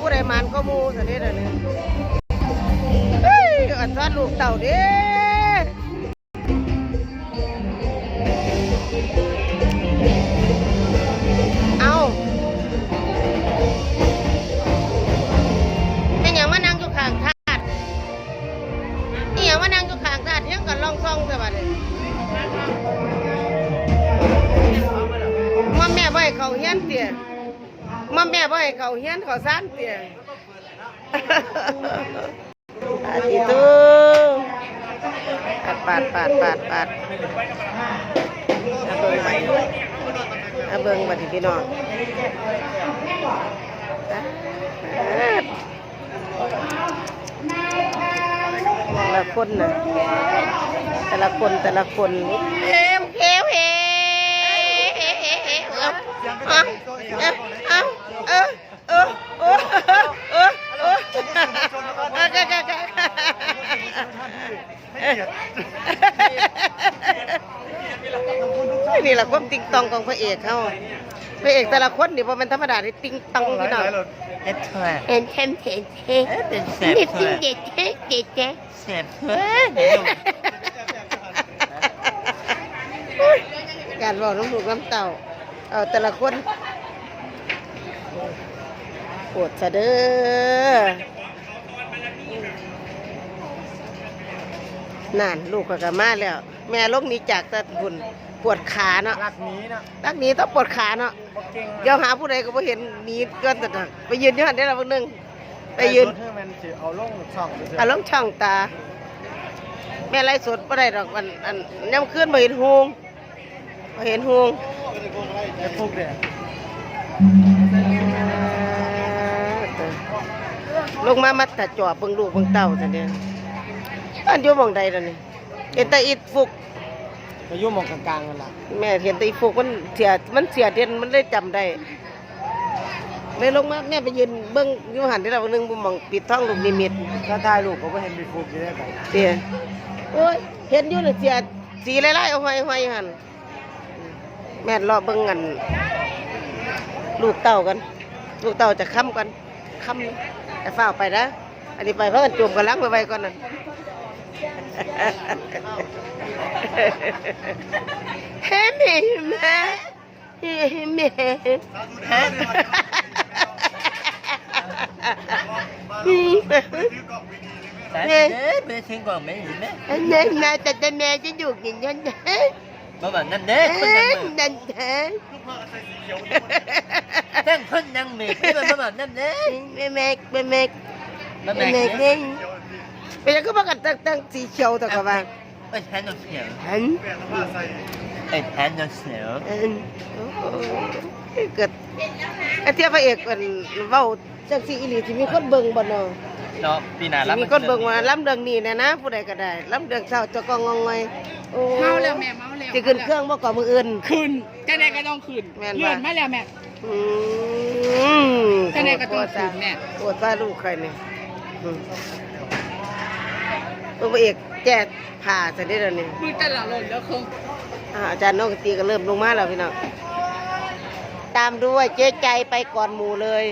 ผู้ใดมันก็มูสันนี้เดี๋ยวนี้เฮ้ยอันซ้อนลูกเต่าเด้เอาเป็นอย่างว่านั่งอยู่ข้างทาดนี่อย่างว่านั่งอยู่ข้างทาดยังกันลองซองแต่บัดนี้มาแม่ให้เขาเฮี้ยนเตี้ย มาแม่บ่ให้เขาเฮียนเขาซ่านเตี้ยอาทิตูปาดปาดปาดปาดอาเบิ่งมาอาเบิ่งมาที่พี่น้องแต่ละคนนะแต่ละคนแต่ละคนเฮ้มเฮ้มเฮ้เอาเอาเอา เออเออเออเออเออนี่แหละความติงตองของพระเอกเขาพระเอกแต่ละคนนี่พอเป็นธรรมดาที่ติงตองพี่น้องเอ็ดเถอะเห็นเห็นเห็นเห็นเอ็ดเป็นแสบนี่เถติงอะเด็ดเด็ดเด็ดเด็ดแสบเถอะการบอกน้ำลูกน้ำเต่าเอาแต่ละคน ปวดซะเด้อนั่นลูกก็กลับมาแล้ว แม่ลกหนี้จากตะบุญปวดขาเนาะรักนี้นะรักหนี้ต้องปวดขาเนาะบอกเก่งเดี๋ยวหาผู้ใดก็บ่เห็นหนีก็แต่ทางไปยืนที่หันได้ละพวกนึงไปยืนเพื่อมันสิเอาลงช่องอาลงช่องตา แม่ไล่สดบ่ได้ดอกอันอันย่ำคืนบ่เห็นหงบ่เห็นหงเอ็ดพวกเดีย ลงมามาตัดจอบเบิ่งลูกเบิ่งเต้าซั่นเด้ออันอยู่หม่องใดล่ะนี่เห็นแต่อีฟุกมายุ่งมองกลางๆกันละแม่เห็นแต่อีฟุกมันเสียมันเสียเด่นมันเลยจำได้เลยลงมาแม่ไปยืนเบิ่งอยู่หันที่เรานึงบ่หม่องปิดท้องลูกนิมิตถ้าถ่ายรูปก็ไม่เห็นมีฟูกอยู่ได้ไปเสียโอ้ยเห็นอยู่น่ะเสียสีไล่ๆเอาห้อยๆหั่นแม่รอเบิ่งกันลูกเต่ากัน ลูกเต่าจะค้ำกันค้ำ แต่ฝ้าไปนะ อันนี้ไปเพราะกันจมกันล้างไปไว้ก่อนนั่นเฮ้แม่แม่เฮ้แม่แต่เอ๊ะไปถึงก่อนไหมเห็นไหมแม่แม่แต่แต่แม่จะอยู่กินยันเด้ มาแบบนั่นเด้คนยังมือนั่นเด้ตั้งคนยังมือที่มันมาแบบนั่นเด้แม่แม่แม่แม่มาแม่แม่แม่เป็นยังก็มากันตั้งตั้งสีเขียวแต่ก็ว่าไอ้แทนน้องเสียวหันไอ้แทนน้องเสียวเออโอ้โหเกิดไอ้เทียพระเอกเป็นเว้าจังสีอีหลีที่มีคนเบิ่งบ่เนาะ เนาะปีหน้ารับมีคนเบิ่งว่าล้ำเรื่องนี้นะนะผู้ใดก็ได้ล้ำเรื่องเศร้าเจ้ากองงองงอยโอ้เมาแล้วแม่เมาแล้วสิขึ้นเครื่องบ่ก่อมืออื่น ขึ้นจะไหนก็ต้องขึ้นแม่นปะ เลื่อนมาแล้วแม่อืมจะไหนก็ต้องขึ้นแม่ปวดว่าลูกใครเนี่ยอืมตัวพระเอกแก้ผ่าจะได้แล้วนี่มือตลอดเลยแล้วคงอ่าอาจารย์นกตีก็เริ่มลงมาแล้วพี่น้องตามด้วยเจ๊ใจไปก่อนหมู่เลย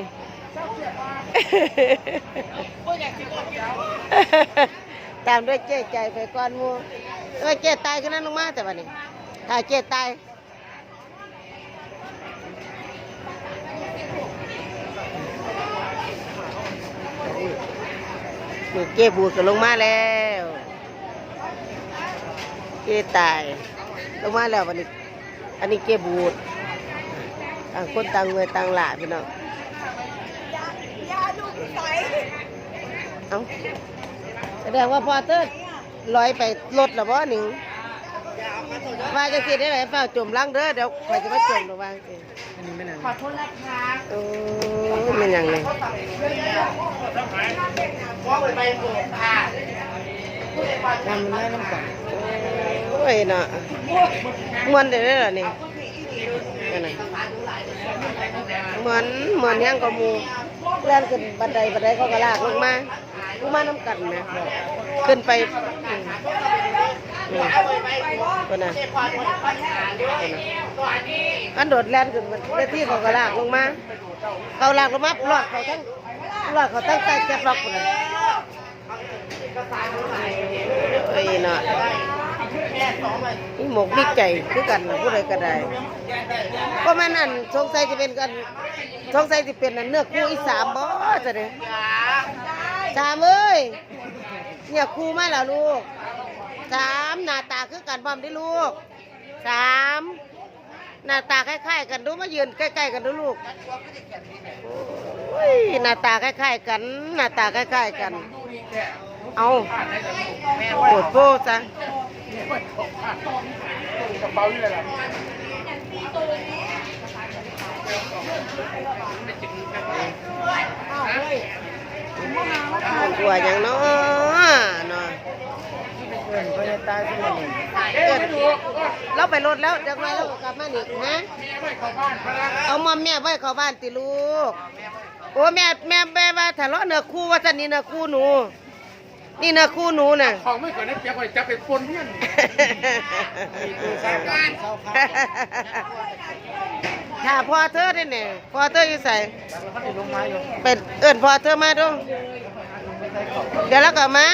ตามด้วยเจ๊ใจไปก่อนมูเออเจ๊ตายขึ้นนั้นลงมาแต่วันนี้ถ้าเจ๊ตายนี่เจ๊บูดก็ลงมาแล้ว เจ๊ตาย ลงมาแล้ววันนี้ อันนี้เจ๊บูดต่างคนต่างเงยต่างหลาพี่น้อง เอาแสดงว่าพอเตอร์ลอยไปรถหรือบ่หนิงว่าจะคิดได้ไหมเปล่าจมล้างเด้อเดี๋ยวใครจะมาจมหรือว่าสิอันนี้ไม่นานขอโทษนะคะโอ้มันยังไงทำมันได้น้ำกันโอ้ยเนาะมวนได้เลยเหรอนี่นั่นน่ะเหมือนเหมือนยังกับหมู เลื่อนขึ้นบันไดบันไดเขาก็ลากลงมาลงมาน้ำกันนะขึ้นไปคนน่ะอันโดดแล่นขึ้นเวทีเขาก็ลากลงมาเขาลากลงมาปลอดเขาทั้งว่าเขาตั้งใจจะล็อกเลยเอ้เนาะ นี่หมกดีใจคือกันผู้ใดก็ได้ก็แม่นั่นสงสัยจะเป็นกันสงสัยจะเป็นอันเนื้อคู่อีสามบ่จะเด้สามเอ้ยเนี่ยคู่มาแล้วลูกสามหน้าตาคือกันพร้อมได้ลูกสามหน้าตาคล้ายๆกันดูมายืนใกล้ๆกันดูลูกโอ้ยหน้าตาคล้ายๆกัน หน้าตาคล้ายๆกัน เอาปวดโป้ซะ กระเป๋าอยู่เลยล่ะกลัวอย่างเนาะเนาะเพื่อนก็จะตายที่นี่เอิ้นเราไปรถแล้วจากนั้นเรากลับมานี่ฮะเอามาแม่ไว้เข้าบ้านติลูก โอ้แม่แม่แม่ว่าถ้าเลาะเนื้อคู่ว่าจะนี่เนื้อคู่หนู นี่เนื้อคู่หนูน่ะ ของไม่ก่อนได้เปียกไว้จะไปปนเพื่อนถ้าพอเธอได้เนี่ยพอเธออยู่ใส่เขาติดลงไม้อยู่เป็นเอิ้นพอเธอมาดูเดี๋ยวเราก็มา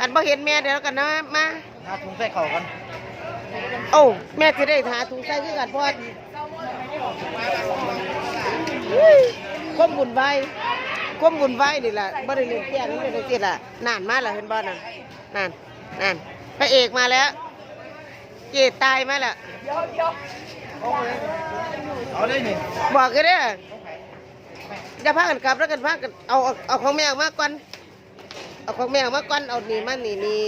อันพอเห็นแม่เดี๋ยวเราก็นะมาหาถุงใส่เข่ากันโอ้แม่จะได้หาถุงใส่คือกันพอดอุ้ยความบุญไว้ ความบุญไว้นี่แหละบ่ได้เล่นแก่นี่เลยสิล่ะนานมาแล้วเห็นบ่น่ะนานนานพระเอกมาแล้วเจตายมาแล้วเอาเลยนี่บอกกันเด้ออย่าพากันกลับแล้วกันพากันเอาเอาเอาของแม่ออกมาก่อนเอาของแม่ออกมาก่อนเอานี่มานี่นี่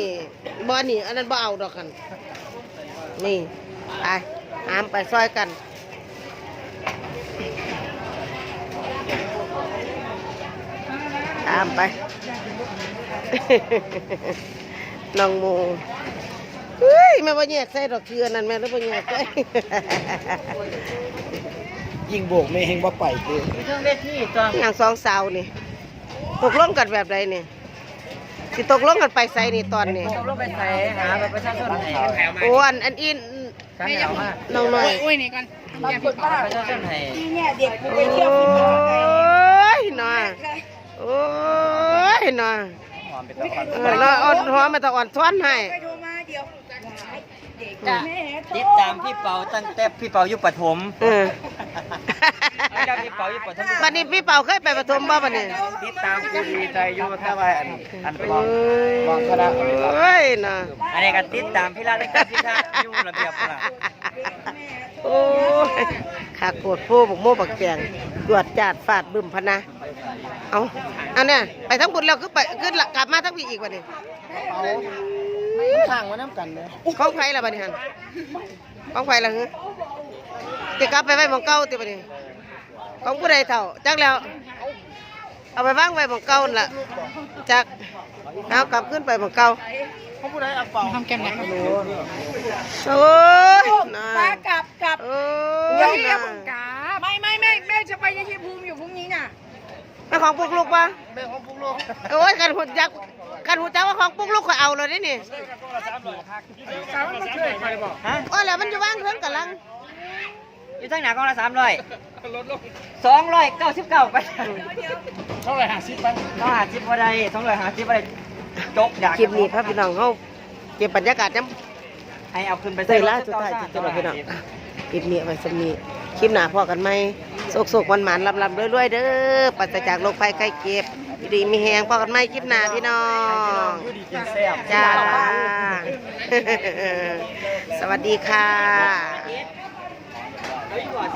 บ่นี่อันนั้นบ่เอาดอกกันนี่ไปหามไปซอยกัน ตามไป น้องโมเฮ้ยแม่บ่แยกใส่ดอกเทือนั่นแม่แล้วบ่แยกใส่ยิงโบกไม่เฮงบ่ไปคือเครื่องเวทีตัวอย่างสองสาวนี่ ตกลงกันแบบใดนี่สิตกลงกันไปไสนี่ตอนนี้ต้องลงไปใส่หาแบบประชาชนให้โอ้อันอันอินกันเหนียวมากน้องหน่อยโอ้ยนี่กันแม่พี่ป้าประชาชนให้โอ้ยหน่อยโอ้ยหน่อยห อมเป็นตะวันเออแล้วอ่อนหัวมาตะอ่อนท้อนให้จะติดตามพี่เปาตั้งแต่พี่เปาอยู่ปฐมเออตั้งแต่พี่เปาอยู่ปฐมบัดนี้พี่เป่าเคยไปปฐมบ่บัดนี้ติดตามกูดีใจอยู่ถ้าว่าอันอันปลอมโมองคณะเอาไว้ก่อนอ้ยน่ะอันนี้ก็ติดตามพี่ลาตั้งแต่พี่ท่าอยู่ระเบียบปะล่ะโอ้ยขาโกดโพบักโม่บักแกงตรวจจาดฟาดบึ้มพะนะ เอาอันเนี้ยไปทั้งบุญแล้วคือไปคือกลับมาทั้งปีอีกวันนี้ข้างไว้น้ำกันเลยของไผละบัดนี้ฮันของไผละฮึจะกลับไปไว้หมองเก่าติบัดนี้ของผู้ใดเท่าจักแล้ว เอาไปวางไว้หมองเก่านั่นล่ะจักเอากลับขึ้นไปหมองเก่าเขาพูดอะไรอะเปาทำแก้มแดงโอ้ยน่าป้ากลับกลับโอ้เดี๋ยยวเดี๋น่ายวผมกลับไม่ไม่แม่แม่จะไปยังชีภูมิอยู่พรุ่งนี้น่ะ แม่ของปุกลูกปะเรื่องของพวกลูกโอ้ยกันหุ่นจักกันหุ่นจักว่าของปุกลูกก็เอาเลยนี่นี่สาวมันช่วยใครบอกฮะโอ้ยแล้วมันจะว่างเพิ่งกำลังอยู่ทั้งหนากองละสามร้อยลดลงสองร้อยเก้าสิบเก้าไปเท่าไหร่ห้าสิบไปต้องหาสิบอะไรสองร้อยหาสิบอะไรจกอยากคลิปนี้พระพี่น้องเขาเก็บบรรยากาศน้ให้เอาขึ้นไปำเตยล่าสุดท้ายที่จะบอกพี่น้องคลิปนี้เอาไว้สมีคลิปหน้าพอกันไหม สุกโศกมันหวานลำลำรวยๆเด้อปัจจากโรคภัยไข้เก็บอดีมีแหงพอกันไม่คิดหนาพี่น้องจ้า สวัสดีค่ะ